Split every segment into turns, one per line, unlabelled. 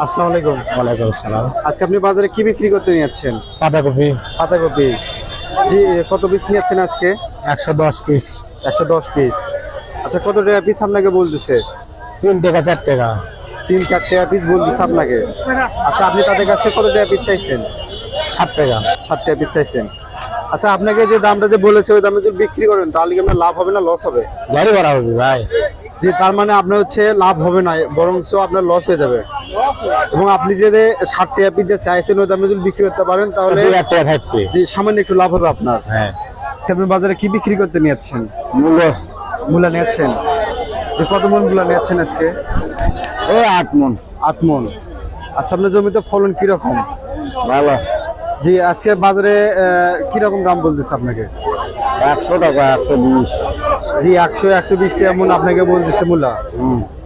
আসসালামু আলাইকুম।
ওয়ালাইকুম সালাম
আজকে আপনি বাজারে কি বিক্রি করতে নিয়ে যাচ্ছেন
পাতাকপি।
পাতাকপি। জি কত পিস নিয়ে যাচ্ছেন আজকে?
একশো দশ পিস
একশো দশ পিস আচ্ছা কত টাকা পিস আপনাকে বলতেছে?
তিন টাকা চার টাকা।
তিন চার টাকা পিস বলতেছে আপনাকে। আচ্ছা আপনি তাদের কাছে কত টাকা পিস চাইছেন?
ষাট টাকা।
ষাট টাকা পিস চাইছেন। আচ্ছা আপনাকে যে দামটা যে বলেছে ওই দামে যদি বিক্রি করেন তাহলে কি আপনার লাভ হবে না লস হবে?
গাড়ি ভাড়া হবে ভাই।
যে তার মানে আপনার হচ্ছে লাভ হবে না বরং আপনার লস হয়ে যাবে। এবং আপনি যে ষাট টাকা যে চাইছেন ওই দামে যদি বিক্রি করতে পারেন তাহলে যে সামান্য একটু লাভ হবে আপনার।
হ্যাঁ।
আপনি বাজারে কি বিক্রি করতে নিয়েছেন?
মূল্য।
মূলা নিয়েছেন? যে কত মন মূলা নিয়েছেন আজকে?
ও আট মন।
আট মন। আচ্ছা আপনার জমিতে ফলন কীরকম?
ভালো।
জি আজকে বাজারে কীরকম দাম বলতেছে আপনাকে?
একশো টাকা একশো বিশ।
জি একশো একশো বিশ টাকা মন আপনাকে বলতেছে মূলা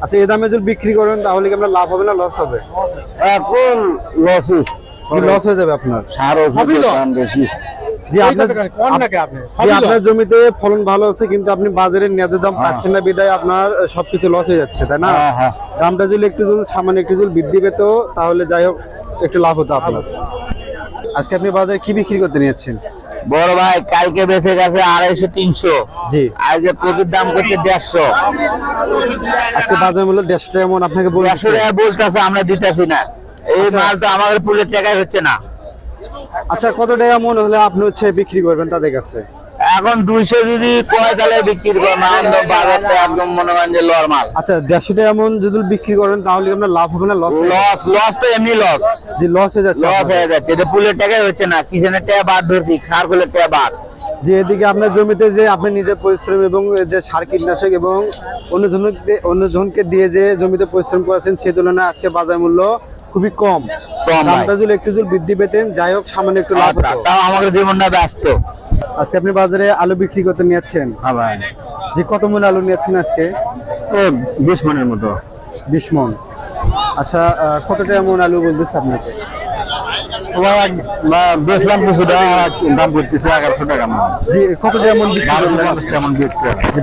আচ্ছা এই দামে যদি বিক্রি করেন তাহলে কি আপনার লাভ হবে না লস হবে?
এখন লসই
কি লস হয়ে যাবে আপনার?
সার বেশি।
জি আপনার জমিতে ফলন ভালো আছে কিন্তু আপনি বাজারে ন্যায্য দাম পাচ্ছেন না বিদায় আপনার সবকিছু লস হয়ে যাচ্ছে তাই না?
হ্যাঁ হ্যাঁ।
দামটা যদি একটু যদি সামান্য একটু যদি বৃদ্ধি পেত তাহলে যাই হোক একটু লাভ হতো আপনার। আজকে আপনি বাজারে কি বিক্রি করতে নিয়েছেন?
বড় ভাই কালকে বেঁচে গেছে আড়াইশো তিনশো।
জি।
আর যে কপির দাম করছে দেড়শো।
আজকে বাজার মূল্য দেড়শো টাকা এমন আপনাকে
দেড়শো টাকা বলতেছে আমরা দিতেছি না। এই
আচ্ছা।
মাল তো আমাদের পুলের টাকায় হচ্ছে না।
আচ্ছা কত টাকা মন হলে আপনি হচ্ছে বিক্রি করবেন তাদের কাছে?
এখন দুইশো যদি কয় তাহলে বিক্রি করে না একদম বাজারটা একদম মনে করেন যে নর্মাল
আচ্ছা দেড়শো টাকা মন যদি বিক্রি করেন তাহলে আপনার লাভ হবে না? লস
লস লস তো এমনি লস
জি লস হয়ে যাচ্ছে
লস হয়ে যাচ্ছে। এটা পুলের টাকায় হচ্ছে না কিষানের টাকা বাদ ধরছি খার কুলের টাকা বাদ।
যে এদিকে আপনার জমিতে যে আপনি নিজে পরিশ্রম এবং যে সার কীটনাশক এবং অন্যজনকে অন্যজনকে দিয়ে যে জমিতে পরিশ্রম করেছেন সেই তুলনায় আজকে বাজার মূল্য খুবই কম। দামটা যদি একটু বৃদ্ধি পেতেন যাই হোক সামান্য একটু লাভ হতো।
তাও আমাদের জীবনটা ব্যস্ত।
আজকে আপনি বাজারে আলু বিক্রি করতে নিয়েছেন।
হ্যাঁ ভাই।
যে কত মন আলু নিয়েছেন আজকে?
ও বিশ মনের মতো।
বিশ মন। আচ্ছা আহ, কত টাকা আলু বলতেছে আপনাকে?
বেচলাম কিছুটা দাম করতেছে এগারোশো টাকা মন।
জি কত যে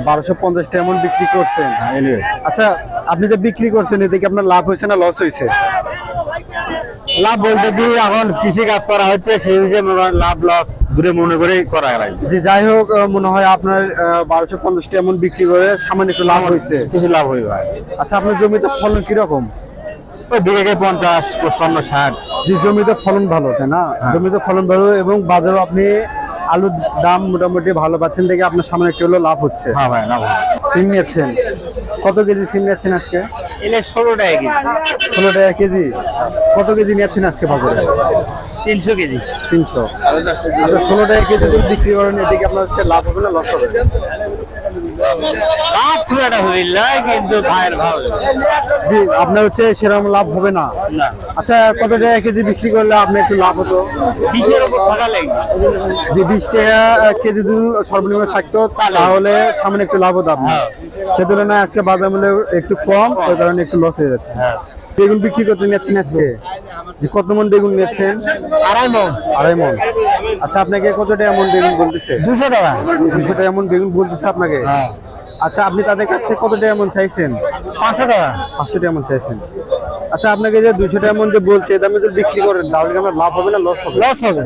বারোশো পঞ্চাশ টাকা মন বিক্রি। করছেন।
এলে
আচ্ছা আপনি যে বিক্রি করছেন এতে কি আপনার লাভ হয়েছে না লস হয়েছে?
লাভ বলতে কি এখন কৃষি কাজ করা হচ্ছে সেই হিসেবে লাভ লস দূরে মনে করেই করা যায়
যে যাই হোক মনে হয় আপনার বারোশো পঞ্চাশ টাকা মন বিক্রি করে সামান্য একটু লাভ হয়েছে।
কিছু লাভ হয়ে।
আচ্ছা আপনার জমিতে ফলন কীরকম?
ওই বিঘে পঞ্চাশ পঞ্চান্ন ষাট।
যে জমিতে ফলন ভালো তাই না? জমিতে ফলন ভালো এবং বাজারও আপনি আলুর দাম মোটামুটি ভালো পাচ্ছেন দেখে আপনার সামনে একটু লাভ হচ্ছে।
হ্যাঁ ভাই লাভ
সিম নিয়েছেন? কত কেজি সিম নিচ্ছেন আজকে?
এলে ষোলো টাকা কেজি।
ষোলো টাকা কেজি। কত কেজি নিচ্ছেন আজকে বাজারে?
তিনশো কেজি।
তিনশো। আচ্ছা ষোলো টাকা কেজি যদি বিক্রি করেন এদিকে আপনার হচ্ছে লাভ হবে না লস হবে?
লাভ খুব কিন্তু ভাইয়ের ভালো
জি আপনার হচ্ছে সেরকম লাভ হবে না। আচ্ছা কত টাকা কেজি বিক্রি করলে আপনি একটু লাভ হতো?
বিশের উপর থাকা লাগবে
যে বিশ টাকা কেজি যদি সর্বনিম্ন থাকতো তাহলে। সামনে একটু লাভ হতো আপনার। সে তুলনায় আজকে বাজার মূল্য একটু কম ওই কারণে একটু লস হয়ে যাচ্ছে। বেগুন বিক্রি করতে নিচ্ছেন আজকে? যে কত মন বেগুন নিচ্ছেন
আড়াই মন।
আড়াই মন। আচ্ছা আপনাকে কত টাকা মন বেগুন বলতেছে?
দুশো টাকা।
দুশো টাকা মন বেগুন বলতেছে আপনাকে?
হ্যাঁ।
আচ্ছা আপনি তাদের কাছ থেকে কত টাকা মন চাইছেন?
পাঁচশো টাকা।
পাঁচশো টাকা মন চাইছেন। আচ্ছা আপনাকে যে দুশো টাকা মন যে বলছে এই দামে যদি বিক্রি করেন তাহলে কি আমার লাভ হবে না লস হবে?
লস হবে।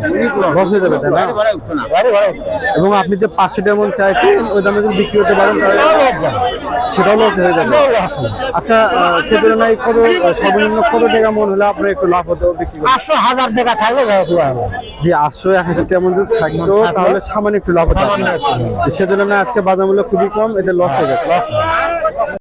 লস হয়ে যাবে তাই না? এবং আপনি যে পাঁচশো টাকা মন চাইছেন ওই দামে যদি বিক্রি করতে পারেন তাহলে সেটাও লস হয়ে যাবে। আচ্ছা সে তুলনায় কত সর্বনিম্ন কত টাকা মন হলে আপনার একটু লাভ হতো বিক্রি
পাঁচশো হাজার টাকা থাকলে
যে আটশো এক হাজার টাকা মন যদি থাকতো তাহলে সামান্য একটু লাভ হতো সে তুলনায় আজকে বাজার মূল্য খুবই কম এতে লস হয়ে যাচ্ছে।